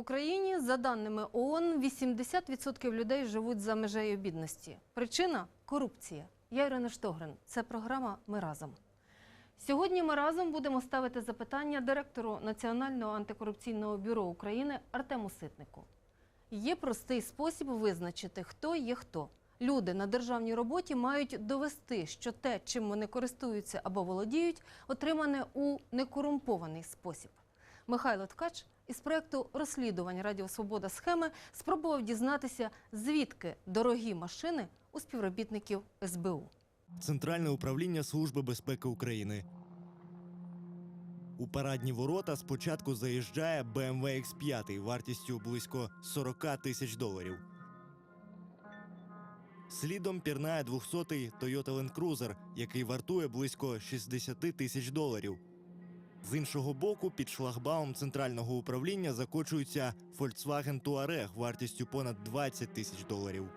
Україні, за даними ООН, 80% людей живуть за межею бідності. Причина корупція. Я Ірина Штогрин. Це програма Ми разом. Сьогодні ми разом будемо ставити запитання директору Національного антикорупційного бюро України Артему Ситнику. Є простий спосіб визначити, хто є хто. Люди на державній роботі мають довести, що те, чим вони користуються або володіють, отримане у некорумпований спосіб. Михайло Ткач із проєкту розслідувань Радіо Свобода схеми спробував дізнатися, звідки дорогі машини у співробітників СБУ. Центральне управління Служби безпеки України. У парадні ворота спочатку заїжджає BMW X5 вартістю близько 40 тисяч доларів. Слідом пірнає 200-й Toyota Land Cruiser, який вартує близько 60 тисяч доларів. З іншого боку, під шлагбаум центрального управління закочується Volkswagen Touareg вартістю понад 20 тисяч доларів.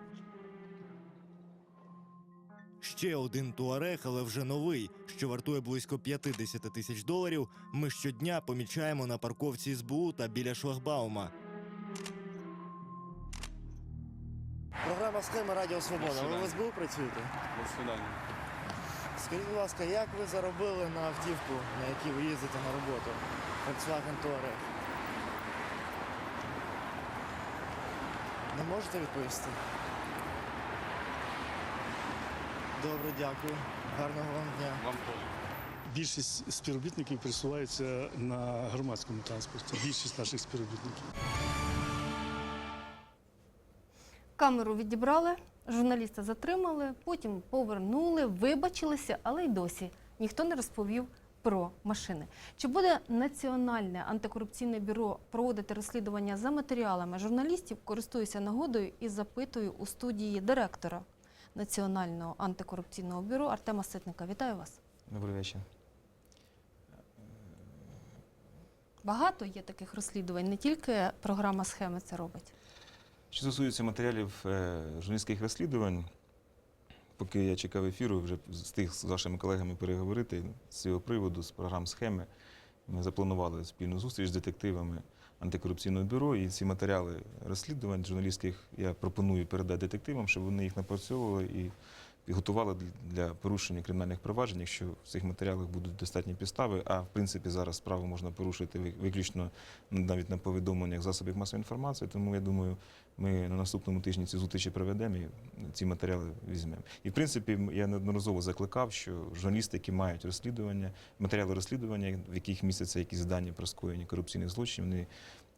Ще один туарег, але вже новий, що вартує близько 50 тисяч доларів. Ми щодня помічаємо на парковці СБУ та біля шлагбаума. Програма схема Радіо Свобода. Ви в СБУ працюєте? До свидання. Скажіть, будь ласка, як ви заробили на автівку, на якій ви їздите на роботу? Volkswagen Touareg? Не можете відповісти? Добре, дякую. Гарного вам дня. Вам теж. Більшість співробітників пересуваються на громадському транспорті. Більшість наших співробітників. Камеру відібрали, журналіста затримали, потім повернули, вибачилися, але й досі ніхто не розповів про машини. Чи буде Національне антикорупційне бюро проводити розслідування за матеріалами журналістів? Користуюся нагодою і запитую у студії директора Національного антикорупційного бюро Артема Ситника. Вітаю вас. Добрий вечір. Багато є таких розслідувань, не тільки програма схеми це робить. Що стосується матеріалів е, журналістських розслідувань, поки я чекав ефіру, вже встиг з вашими колегами переговорити з цього приводу, з програм схеми. Ми запланували спільну зустріч з детективами антикорупційного бюро, і ці матеріали розслідувань журналістських я пропоную передати детективам, щоб вони їх напрацьовували і підготували для порушення кримінальних проваджень, якщо в цих матеріалах будуть достатні підстави. А в принципі зараз справу можна порушити виключно навіть на повідомленнях засобів масової інформації. Тому я думаю, ми на наступному тижні ці зустрічі проведемо і ці матеріали візьмемо. І в принципі, я неодноразово закликав, що журналісти, які мають розслідування, матеріали розслідування, в яких містяться якісь дані про скоєння корупційних злочинів, вони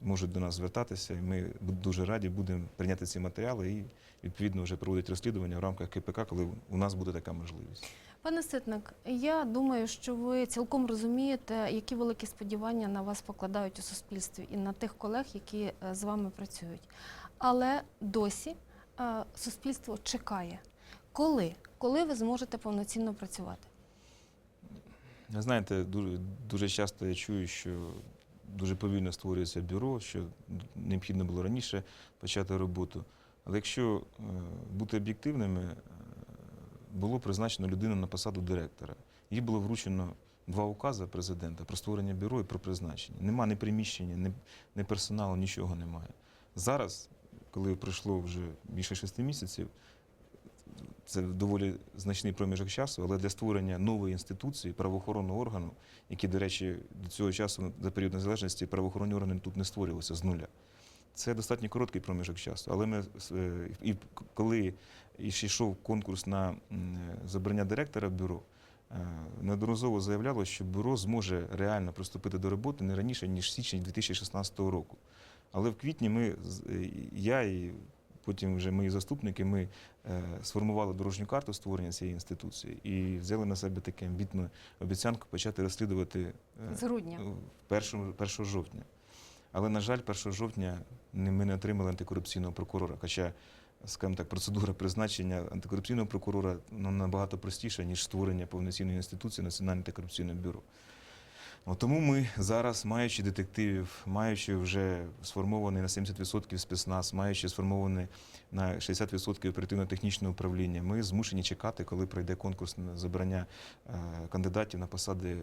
можуть до нас звертатися. І ми дуже раді будемо прийняти ці матеріали і відповідно вже проводити розслідування в рамках КПК, коли у нас буде така можливість. Пане Ситник, я думаю, що ви цілком розумієте, які великі сподівання на вас покладають у суспільстві і на тих колег, які е, з вами працюють. Але досі е, суспільство чекає. Коли? Коли ви зможете повноцінно працювати? Знаєте, дуже, дуже часто я чую, що дуже повільно створюється бюро, що необхідно було раніше почати роботу. Але якщо е, бути об'єктивними, е, було призначено людину на посаду директора. Їй було вручено два укази президента про створення бюро і про призначення. Нема ні приміщення, ні, ні персоналу, нічого немає. Зараз, коли пройшло вже більше шести місяців, це доволі значний проміжок часу, але для створення нової інституції, правоохоронного органу, які, до речі, до цього часу за період незалежності правоохоронні органи тут не створювалися з нуля. Це достатньо короткий проміжок часу. Але ми е, і коли ще йшов конкурс на забрання директора бюро, е, неодноразово заявляло, що бюро зможе реально приступити до роботи не раніше, ніж січень 2016 року. Але в квітні ми, е, я і потім вже мої заступники, ми е, сформували дорожню карту створення цієї інституції і взяли на себе таку амбітну обіцянку почати розслідувати е, З грудня. першого 1 жовтня. Але, на жаль, 1 жовтня ми не отримали антикорупційного прокурора. Хоча, скажімо так, процедура призначення антикорупційного прокурора ну, набагато простіша, ніж створення повноцінної інституції Національне антикорупційне бюро. От тому ми зараз, маючи детективів, маючи вже сформований на 70% спецназ, маючи сформований на 60% оперативно-технічне управління, ми змушені чекати, коли пройде конкурс на забрання е, кандидатів на посади е,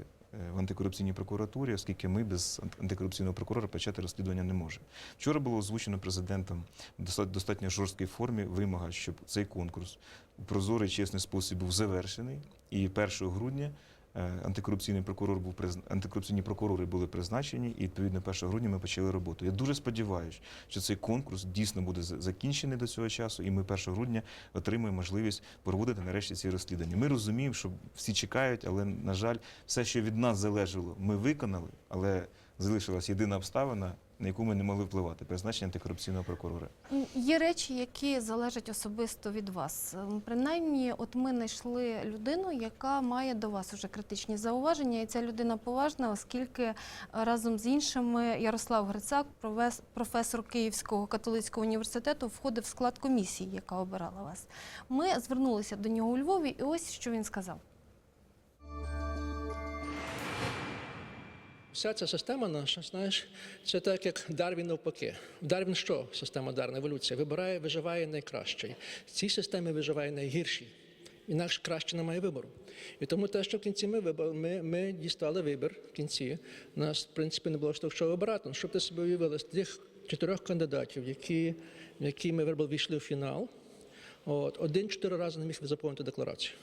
в антикорупційній прокуратурі, оскільки ми без антикорупційного прокурора почати розслідування не можемо. Вчора було озвучено президентом в достатньо жорсткій формі вимога, щоб цей конкурс у прозорий чесний спосіб був завершений, і 1 грудня. Е, Антикорупційний прокурор був антикорупційні прокурори були призначені, і відповідно 1 грудня ми почали роботу. Я дуже сподіваюся, що цей конкурс дійсно буде закінчений до цього часу, і ми 1 грудня отримаємо можливість проводити нарешті ці розслідування. Ми розуміємо, що всі чекають, але на жаль, все, що від нас залежало, ми виконали, але залишилась єдина обставина, на яку ми не могли впливати призначення антикорупційного прокурора. Є речі, які залежать особисто від вас. Принаймні, от ми знайшли людину, яка має до вас уже критичні зауваження, і ця людина поважна, оскільки е, разом з іншими Ярослав Грицак, професор Київського католицького університету, входив в склад комісії, яка обирала вас. Ми звернулися до нього у Львові, і ось що він сказав. Вся ця система наша, знаєш, це так, як Дарвін навпаки. Дарвін що? Система Дарвіна, еволюція. Вибирає, виживає найкращий. В цій системі виживає найгірший. Інакше краще немає вибору. І тому те, що в кінці ми вибрали, ми, ми дістали вибір в кінці. Нас, в принципі, не було що вибирати. Ну, щоб ти собі уявили, з тих чотирьох кандидатів, які, які ми вибрали, війшли в фінал, от, один чотири рази не міг заповнити декларацію.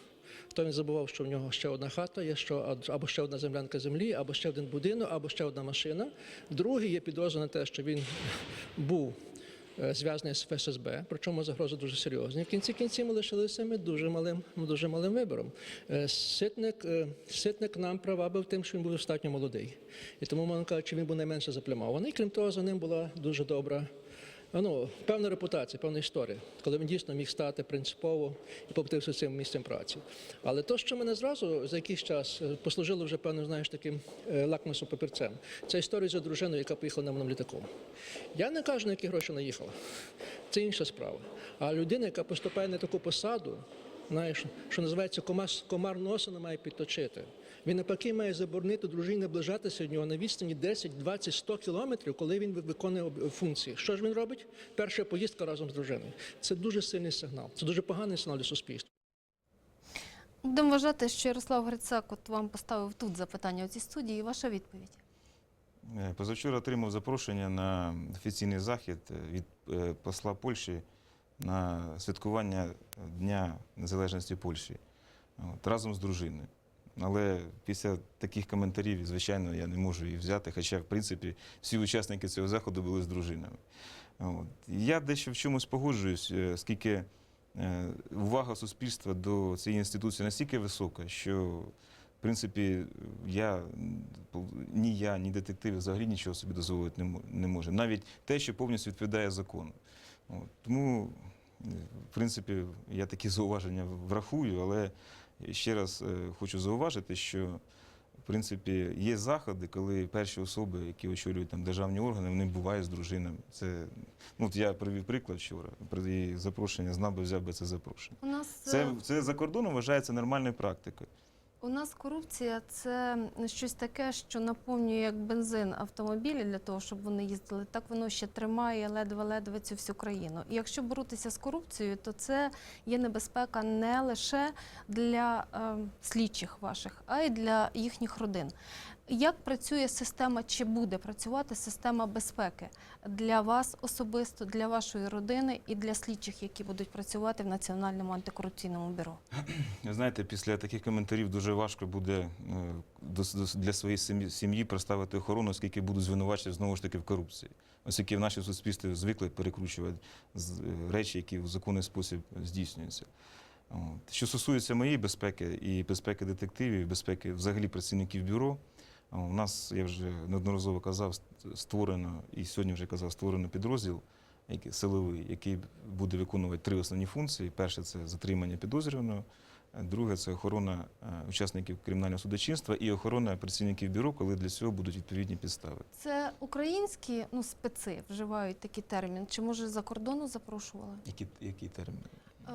То він забував, що в нього ще одна хата, є що або ще одна землянка землі, або ще один будинок, або ще одна машина. Другий є підозра на те, що він був е, зв'язаний з ФСБ, причому загрози дуже серйозні. В кінці кінці ми лишилися ми дуже малим, дуже малим вибором. Е, Ситник, е, ситник нам привабив тим, що він був достатньо молодий. І тому можна кажучи, він був найменше заплямований. Крім того, за ним була дуже добра ну, певна репутація, певна історія, коли він дійсно міг стати принципово і поплатився цим місцем праці. Але то, що мене зразу за якийсь час е, послужило вже певним, знаєш, таким е, лакмусом папірцем, це історія за дружиною, яка поїхала на мене літаком. Я не кажу, на які гроші вона їхала. Це інша справа. А людина, яка поступає на таку посаду, знаєш, що називається комар носа не має підточити. Він навпаки має заборонити дружині наближатися до нього на відстані 10, 20, 100 кілометрів, коли він виконує функції. Що ж він робить? Перша поїздка разом з дружиною. Це дуже сильний сигнал. Це дуже поганий сигнал для суспільства. Будемо вважати, що Ярослав Грицак от вам поставив тут запитання у цій студії. Ваша відповідь. Е, Позавчора отримав запрошення на офіційний захід від е, посла Польщі на святкування Дня Незалежності Польщі от, разом з дружиною. Але після таких коментарів, звичайно, я не можу її взяти, хоча, в принципі, всі учасники цього заходу були з дружинами. От. Я дещо в чомусь погоджуюсь, е, оскільки е, увага суспільства до цієї інституції настільки висока, що в принципі, я ні я, ні детективи взагалі нічого собі дозволити не мо- не можемо. Навіть те, що повністю відповідає закону. От. Тому, е, в принципі, я такі зауваження врахую, але ще раз е, хочу зауважити, що в принципі є заходи, коли перші особи, які очолюють там державні органи, вони бувають з дружинами. Це ну от я привів приклад вчора. При її запрошення знав би, взяв би це запрошення. У нас Це, е, це за кордоном вважається нормальною практикою. У нас корупція це щось таке, що наповнює як бензин автомобілі для того, щоб вони їздили. Так воно ще тримає ледве-ледве цю всю країну. І якщо боротися з корупцією, то це є небезпека не лише для е, слідчих ваших, а й для їхніх родин. Як працює система, чи буде працювати система безпеки для вас особисто, для вашої родини і для слідчих, які будуть працювати в Національному антикорупційному бюро? Знаєте, після таких коментарів дуже важко буде е, для своєї сім'ї- представити охорону, оскільки будуть звинувачувати знову ж таки в корупції. Оскільки в нашій суспільстві звикли перекручувати е, речі, які в законний спосіб здійснюються. Що стосується моєї безпеки і безпеки детективів, безпеки взагалі працівників бюро, у нас, я вже неодноразово казав, створено, і сьогодні вже казав, створено підрозділ який, силовий, який буде виконувати три основні функції. Перше це затримання підозрюваного, е, друге це охорона е, учасників кримінального судочинства і охорона працівників бюро, коли для цього будуть відповідні підстави. Це українські ну, специ вживають такий термін. Чи може за кордону запрошували? Які, терміни? Е,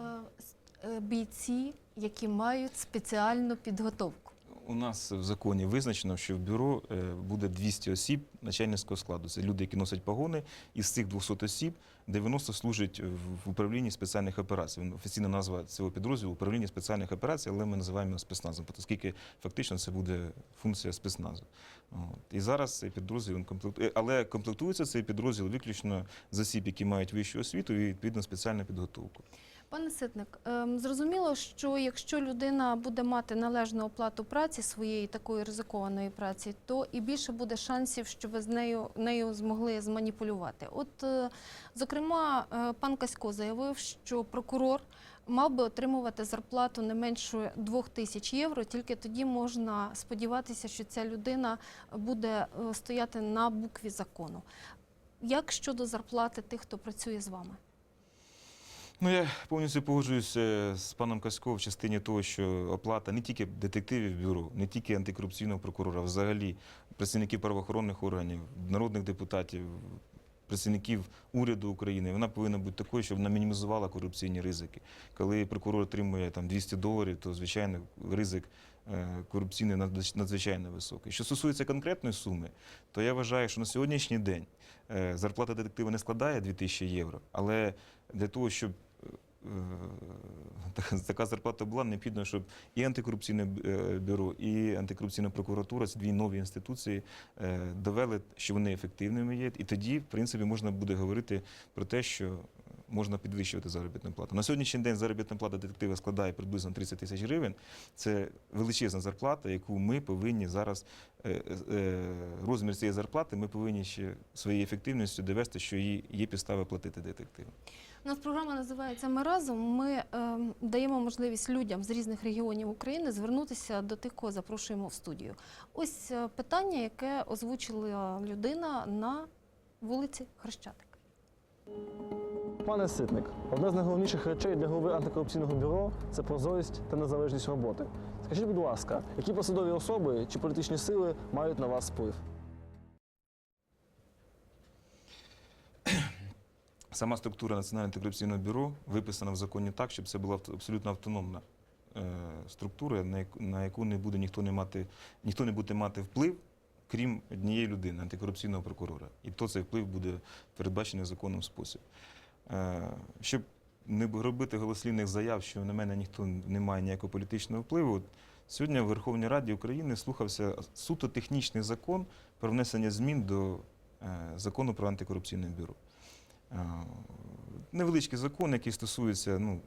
е, бійці, які мають спеціальну підготовку. У нас в законі визначено, що в бюро е, буде 200 осіб начальницького складу. Це люди, які носять погони. Із цих 200 осіб 90 служать в- управлінні спеціальних операцій. Офіційна назва цього підрозділу управління спеціальних операцій, але ми називаємо його спецназом, оскільки фактично це буде функція спецназу. От. І зараз цей підрозділ він комплектує, але комплектується цей підрозділ виключно з осіб, які мають вищу освіту і відповідно спеціальну підготовку. Пане Ситник, ем, зрозуміло, що якщо людина буде мати належну оплату праці своєї такої ризикованої праці, то і більше буде шансів, що ви з нею нею змогли зманіпулювати. От, е, зокрема, е, пан Касько заявив, що прокурор мав би отримувати зарплату не менше двох тисяч євро. Тільки тоді можна сподіватися, що ця людина буде е, стояти на букві закону. Як щодо зарплати тих, хто працює з вами? Ну, я повністю погоджуюся з паном Касько в частині того, що оплата не тільки детективів бюро, не тільки антикорупційного прокурора, взагалі працівників правоохоронних органів, народних депутатів, працівників уряду України, вона повинна бути такою, щоб вона мінімізувала корупційні ризики. Коли прокурор отримує там 200 доларів, то звичайно ризик е, корупційний надзвичайно високий. Що стосується конкретної суми, то я вважаю, що на сьогоднішній день е, зарплата детектива не складає 2000 євро, але для того, щоб така- така зарплата була, необхідно, щоб і антикорупційне е, бюро, і антикорупційна прокуратура, ці дві нові інституції, е, довели, що вони ефективними є. І тоді, в принципі, можна буде говорити про те, що можна підвищувати заробітну плату. На сьогоднішній день заробітна плата детектива складає приблизно 30 тисяч гривень. Це величезна зарплата, яку ми повинні зараз е, е, розмір цієї зарплати. Ми повинні ще своєю ефективністю довести, що її є підстави платити детективам. У нас програма називається Ми разом. Ми ем, даємо можливість людям з різних регіонів України звернутися до тих, кого запрошуємо в студію. Ось е, питання, яке озвучила людина на вулиці Хрещатик. Пане Ситник, одна з найголовніших речей для голови антикорупційного бюро це прозорість та незалежність роботи. Скажіть, будь ласка, які посадові особи чи політичні сили мають на вас вплив? Сама структура Національного антикорупційного бюро виписана в законі так, щоб це була абсолютно автономна е, структура, на яку, не буде ніхто не мати, ніхто не буде мати вплив, крім однієї людини, антикорупційного прокурора. І то цей вплив буде передбачений законом спосіб. Е, щоб не робити голослівних заяв, що на мене ніхто не має ніякого політичного впливу. Сьогодні в Верховній Раді України слухався суто технічний закон про внесення змін до е, закону про антикорупційне бюро. Е, Невеличкий закон, який стосується, ну,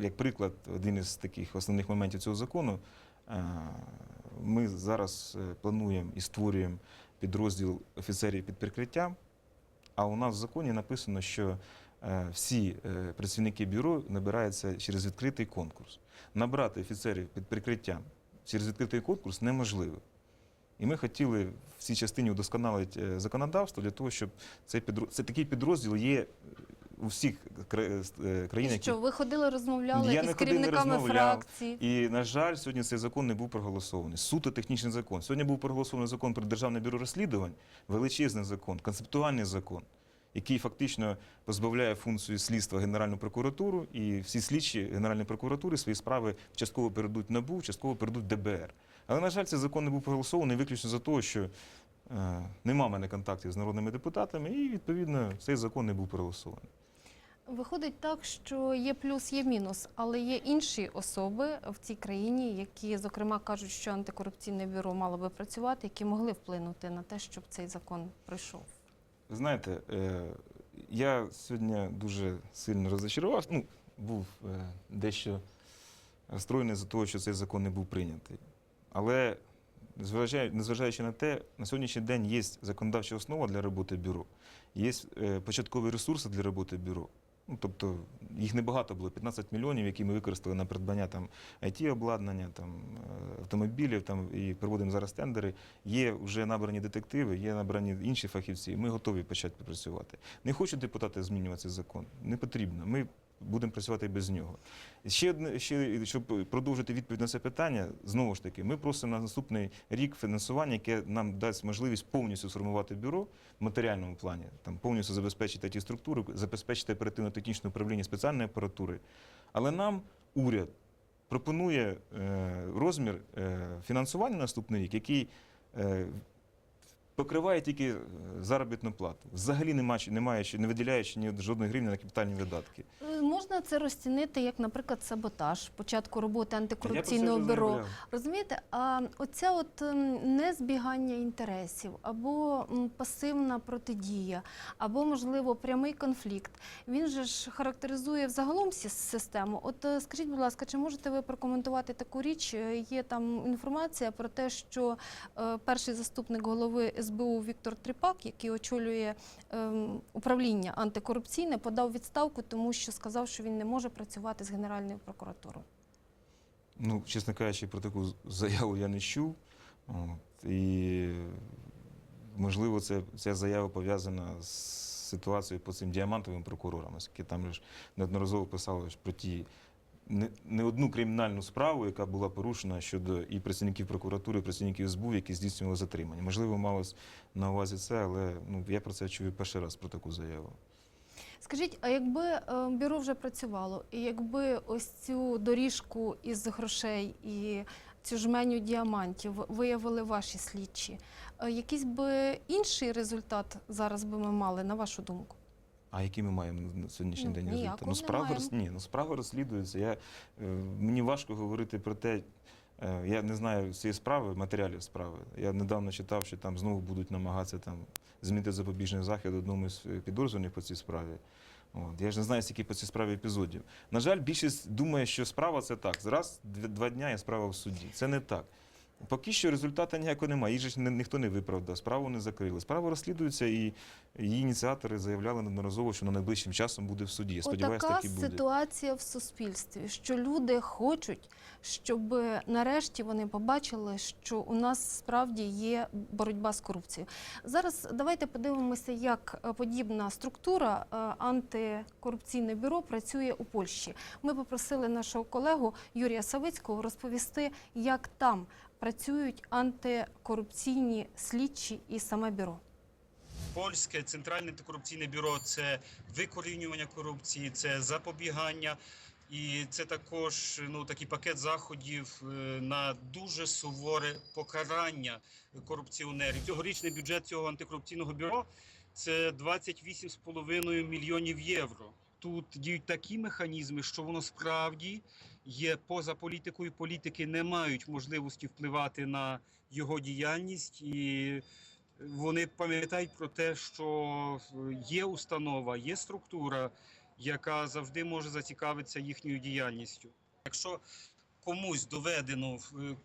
як приклад, один із таких основних моментів цього закону. е, Ми зараз е, плануємо і створюємо підрозділ офіцерів під прикриттям. А у нас в законі написано, що всі працівники бюро набираються через відкритий конкурс. Набрати офіцерів під прикриттям через відкритий конкурс неможливо. І ми хотіли в цій частині удосконалити е, законодавство для того, щоб цей підрозділ, це такий підрозділ є у всіх е, І країнах. які- що ви ходили, розмовляли Я із керівниками фракцій? І, на жаль, сьогодні цей закон не був проголосований. Суто технічний закон. Сьогодні був проголосований закон про Державне бюро розслідувань, величезний закон, концептуальний закон, який фактично позбавляє функцію слідства Генеральну прокуратуру, і всі слідчі Генеральної прокуратури свої справи частково передуть НАБУ, частково передуть ДБР. Але, на жаль, цей закон не був проголосований виключно за того, що е, нема мене контактів з народними депутатами, і, відповідно, цей закон не був проголосований. Виходить так, що є плюс, є мінус, але є інші особи в цій країні, які, зокрема, кажуть, що антикорупційне бюро мало би працювати, які могли вплинути на те, щоб цей закон пройшов. Ви знаєте, е, я сьогодні дуже сильно розчарувався. Ну, був е, дещо розстроєний за того, що цей закон не був прийнятий. Але незважаючи, на те, на сьогоднішній день є законодавча основа для роботи бюро, є е, початкові ресурси для роботи бюро. Ну, тобто їх небагато було, 15 мільйонів, які ми використали на придбання там IT-обладнання, там е, автомобілів, там і проводимо зараз тендери. Є вже набрані детективи, є набрані інші фахівці. Ми готові почати працювати. Не хочуть депутати змінювати закон. Не потрібно. Ми будемо працювати без нього. Ще одне, ще щоб продовжити відповідь на це питання, знову ж таки, ми просимо на наступний рік фінансування, яке нам дасть можливість повністю сформувати бюро в матеріальному плані, там повністю забезпечити ті структури, забезпечити оперативно-технічне управління спеціальної апаратури. Але нам уряд пропонує е, розмір е, фінансування на наступний рік, який е, покриває тільки е, заробітну плату. Взагалі немає, немає не виділяючи ні жодної гривні на капітальні видатки. Е, Можна це розцінити як, наприклад, саботаж початку роботи антикорупційного бюро. Розумієте, а оця от ем, незбігання інтересів або пасивна протидія, або, можливо, прямий конфлікт, він же ж характеризує взагалом систему. От е, скажіть, будь ласка, чи можете ви прокоментувати таку річ? Є там інформація про те, що перший заступник голови СБУ Віктор Тріпак, який очолює ем, управління антикорупційне, подав відставку, тому що сказав, що він не може працювати з Генеральною прокуратурою. Ну, чесно кажучи, про таку заяву я не чув. От, і можливо, це, ця заява пов'язана з ситуацією по цим діамантовим прокурорам, оскільки там ж неодноразово писали про ті не, не одну кримінальну справу, яка була порушена щодо і працівників прокуратури, і працівників СБУ, які здійснювали затримання. Можливо, малось на увазі це, але ну, я про це чую перший раз про таку заяву. Скажіть, а якби е, бюро вже працювало, і якби ось цю доріжку із грошей і цю жменю діамантів виявили ваші слідчі, е, якийсь би інший результат зараз би ми мали, на вашу думку? А який ми маємо на сьогоднішній Ну, день ніякого результат? Ну, справа, роз... Ні, ну, справа розслідується. Я, е, мені важко говорити про те, е, я не знаю цієї справи, матеріалів справи. Я недавно читав, що там знову будуть намагатися там, змінити запобіжний захід одному з е, підозрюваних по цій справі. От. Я ж не знаю, скільки по цій справі епізодів. На жаль, більшість думає, що справа це так. Раз, два дня і справа в суді. Це не так. Поки що результату ніякого немає. Її ж ніхто не виправдав, справу не закрили. Справа розслідується, і її ініціатори заявляли неодноразово, що на найближчим часом буде в суді. Я сподіваюся, так і буде. ситуація в суспільстві, що люди хочуть, щоб нарешті вони побачили, що у нас справді є боротьба з корупцією. Зараз давайте подивимося, як е, подібна структура е, антикорупційне бюро працює у Польщі. Ми попросили нашого колегу Юрія Савицького розповісти, як там працюють антикорупційні слідчі і саме бюро. Польське центральне антикорупційне бюро це викорінювання корупції, це запобігання. І це також ну такий пакет заходів е, на дуже суворе покарання корупціонерів. Цьогорічний бюджет цього антикорупційного бюро це 28,5 мільйонів євро. Тут діють такі механізми, що воно справді є поза політикою. Політики не мають можливості впливати на його діяльність і вони пам'ятають про те, що є установа, є структура, яка завжди може зацікавитися їхньою діяльністю. Якщо комусь доведено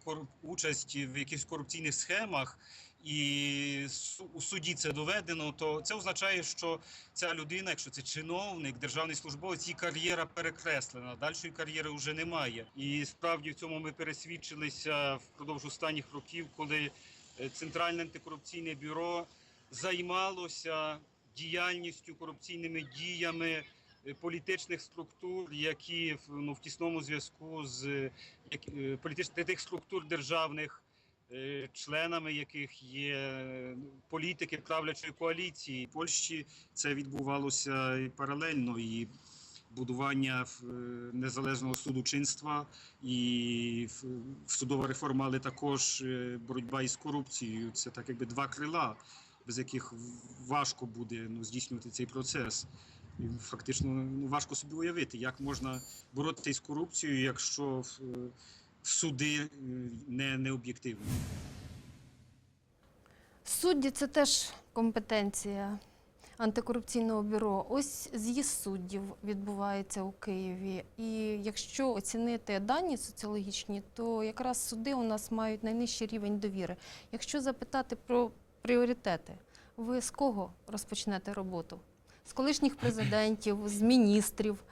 е, участь в якихось корупційних схемах, і у суді це доведено, то це означає, що ця людина, якщо це чиновник, державний службовець, її кар'єра перекреслена. Дальшої кар'єри вже немає. І справді в цьому ми пересвідчилися впродовж останніх років, коли е, Центральне антикорупційне бюро займалося діяльністю, корупційними діями політичних структур, які ну, в тісному зв'язку з е, як- е, політичних тих структур державних, е, членами яких є е, політики правлячої коаліції. В Польщі це відбувалося і паралельно і будування е, незалежного судочинства і судова реформа, але також е, боротьба із корупцією. Це так якби два крила, без яких важко буде ну, здійснювати цей процес. Фактично ну, важко собі уявити, як можна боротися із корупцією, якщо суди е, не, не об'єктивні. Судді це теж компетенція антикорупційного бюро. Ось з'їзд суддів відбувається у Києві. І якщо оцінити дані соціологічні, то якраз суди у нас мають найнижчий рівень довіри. Якщо запитати про пріоритети, ви з кого розпочнете роботу? З колишніх президентів, з міністрів,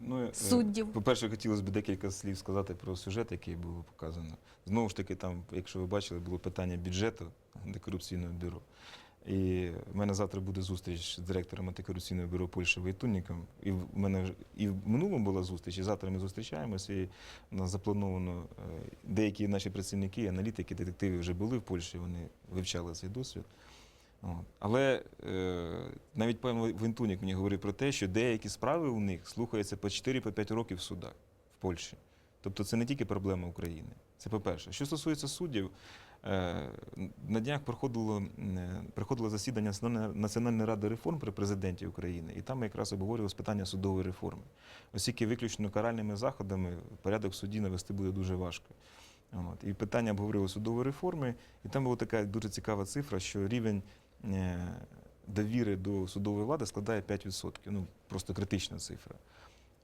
Ну, е, суддів? По-перше, хотілося б декілька слів сказати про сюжет, який було показано. Знову ж таки, там, якщо ви бачили, було питання бюджету антикорупційного бюро. І в мене завтра буде зустріч з директором антикорупційного бюро Польщі Войтунніком. І в мене вже і в минулому була зустріч, і завтра ми зустрічаємося. І у нас заплановано е, деякі наші працівники, аналітики, детективи вже були в Польщі, вони вивчали цей досвід. Але е, навіть пан Вентунік мені говорив про те, що деякі справи у них слухаються по 4-5 років в судах в Польщі. Тобто це не тільки проблема України. Це по-перше. Що стосується суддів, е, на днях проходило, е, проходило засідання Національної- ради реформ при президенті України, і там якраз обговорювалось питання судової реформи. Оскільки виключно каральними заходами порядок судді навести буде дуже важко. От. І питання обговорювали судової реформи, і там була така дуже цікава цифра, що рівень довіри до судової влади складає 5%. Ну, просто критична цифра.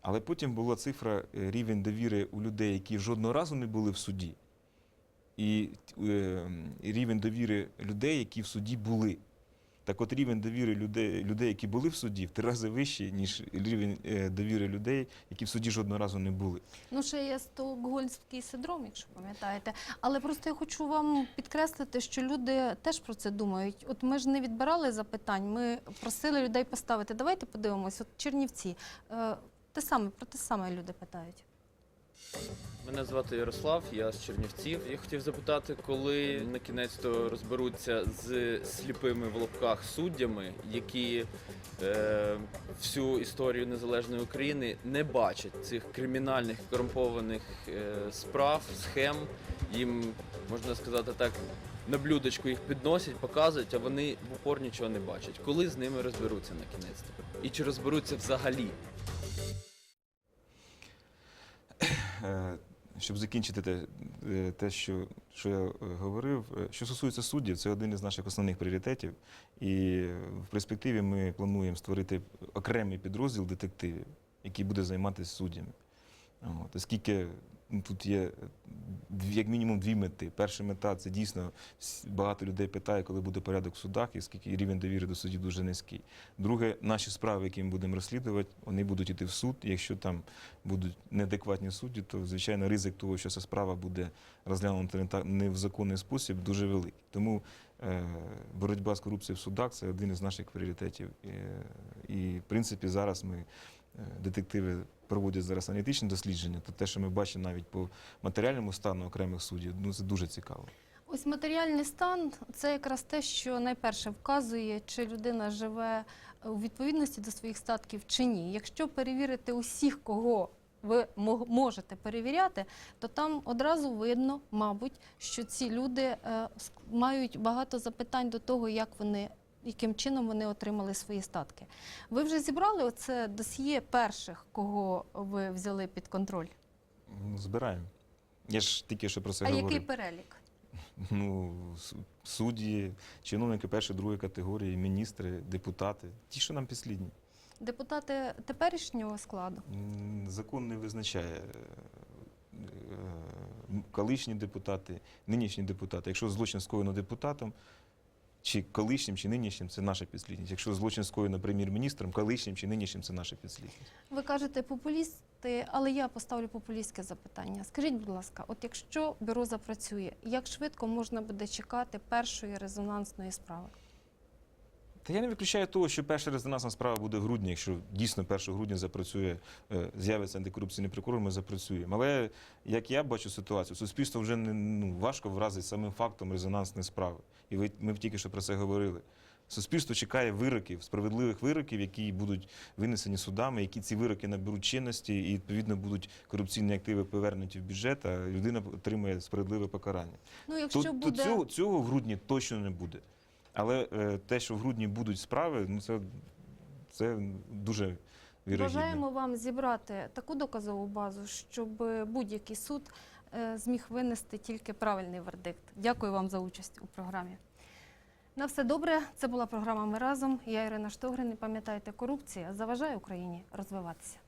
Але потім була цифра е, рівень довіри у людей, які жодного разу не були в суді, е, і рівень довіри людей, які в суді були. Так от рівень довіри людей, людей, які були в суді, в три рази вищий, ніж рівень е, довіри людей, які в суді жодного разу не були. Ну, ще є стокгольмський синдром, якщо пам'ятаєте. Але просто я хочу вам підкреслити, що люди теж про це думають. От ми ж не відбирали запитань, ми просили людей поставити. Давайте подивимось, от Чернівці. Е, те саме, про те саме люди питають. Мене звати Ярослав, я з Чернівців. Я хотів запитати, коли на кінець то розберуться з сліпими в лапках суддями, які е, всю історію незалежної України не бачать цих кримінальних корумпованих е, справ, схем. Їм можна сказати так. На блюдечку їх підносять, показують, а вони в упор нічого не бачать. Коли з ними розберуться на кінець? І чи розберуться взагалі? Щоб закінчити те, е, те що, що я е, говорив, е, що стосується суддів, це один із наших основних пріоритетів. І в перспективі ми плануємо створити окремий підрозділ детективів, який буде займатися суддями. От, оскільки тут є як мінімум дві мети. Перша мета це дійсно багато людей питає, коли буде порядок в судах, і скільки рівень довіри до судів дуже низький. Друге, наші справи, які ми будемо розслідувати, вони будуть йти в суд. Якщо там будуть неадекватні судді, то звичайно ризик того, що ця справа буде розглянута не та- не в законний спосіб, дуже великий. Тому е, боротьба з корупцією в судах це один із наших пріоритетів. Е, і в принципі зараз ми. Е, Детективи проводять зараз аналітичні дослідження, то те, що ми бачимо навіть по матеріальному стану окремих суддів, ну це дуже цікаво. Ось матеріальний стан це якраз те, що найперше вказує, чи людина живе у відповідності до своїх статків чи ні. Якщо перевірити усіх, кого ви мо- можете перевіряти, то там одразу видно, мабуть, що ці люди е, мають багато запитань до того, як вони. Яким чином вони отримали свої статки? Ви вже зібрали оце досьє перших, кого ви взяли під контроль? Збираємо. Я ж тільки що про це а говорив. який перелік? Ну, судді, чиновники першої, другої категорії, міністри, депутати, ті, що нам підслідні. Депутати теперішнього складу? Закон не визначає е, е, колишні депутати, нинішні депутати. Якщо злочин скоєно депутатом, чи колишнім, чи нинішнім, це наша підслідність. Якщо злочин скоєно прем'єр-міністром, колишнім чи нинішнім, це наша підслідність. Ви кажете популісти, але я поставлю популістське запитання. Скажіть, будь ласка, от якщо бюро запрацює, як швидко можна буде чекати першої резонансної справи? Та я не виключаю того, що перша резонансна справа буде в грудні, якщо дійсно 1 грудня запрацює, е, з'явиться антикорупційний прокурор, ми запрацюємо. Але як я бачу ситуацію, суспільство вже не ну, важко вразить самим фактом резонансної справи. І ви ми тільки що про це говорили. Суспільство чекає вироків, справедливих вироків, які будуть винесені судами, які ці вироки наберуть чинності і відповідно будуть корупційні активи повернуті в бюджет, а людина отримує справедливе покарання. Ну, якщо Тут, буде тут цього, цього в грудні точно не буде. Але е, те, що в грудні будуть справи, ну це, це дуже вірогідно. бажаємо вам зібрати таку доказову базу, щоб будь-який суд е, зміг винести тільки правильний вердикт. Дякую вам за участь у програмі. На все добре. Це була програма Ми разом. Я Ірина Штогрин. І пам'ятайте, корупція заважає Україні розвиватися.